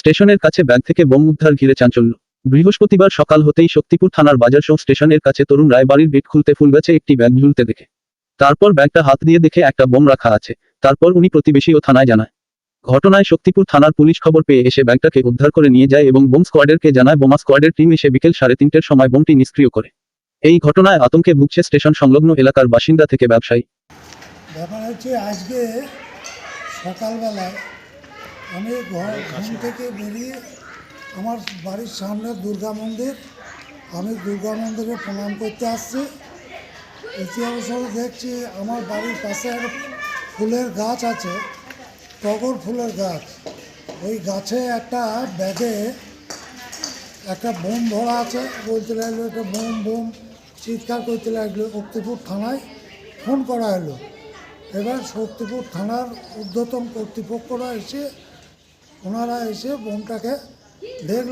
স্টেশনের কাছে ব্যাগ থেকে বোম উদ্ধার ঘিরে চাঞ্চল্য। বৃহস্পতিবার সকাল হতেই শক্তিপুর থানার বাজার সহ স্টেশনের কাছে তরুণ রায়বাড়ির গেট খুলতে ফুলগাছে একটি ব্যাগ ঝুলতে দেখে। তারপর ব্যাগটা হাত দিয়ে দেখে একটা বোম রাখা আছে, তারপর উনি প্রতিবেশী ও থানায় জানায়। ঘটনায় শক্তিপুর থানার পুলিশ খবর পেয়ে এসে ব্যাগটাকে উদ্ধার করে নিয়ে যায় এবং বোম স্কোয়াডেরকে জানায়, বোমা স্কোয়াডের টিম এসে বিকেল সাড়ে তিনটের সময় বোমটি নিষ্ক্রিয় করে। এই ঘটনায় আতঙ্কে ভুগছে স্টেশন সংলগ্ন এলাকার বাসিন্দা থেকে ব্যবসায়ী। ব্যাপার হচ্ছে আজকে সকালবেলায় আমি ঘর, ঘুম থেকে বেরিয়ে আমার বাড়ির সামনে দুর্গা মন্দির। আমি দুর্গা মন্দিরে প্রণাম করতে আসছি। অবসরে দেখছি, আমার বাড়ির পাশে ফুলের গাছ আছে, টগর ফুলের গাছ। ওই গাছে একটা ব্যাগে একটা বোম ভরা আছে, বলতে লাগল একটা বোম বোম। চিৎকার করতে লাগল, শক্তিপুর থানায় ফোন করা হলো। এবার শক্তিপুর থানার ঊর্ধ্বতন কর্তৃপক্ষরা এসে ওনারা এসে বোনটাকে দেখলেন।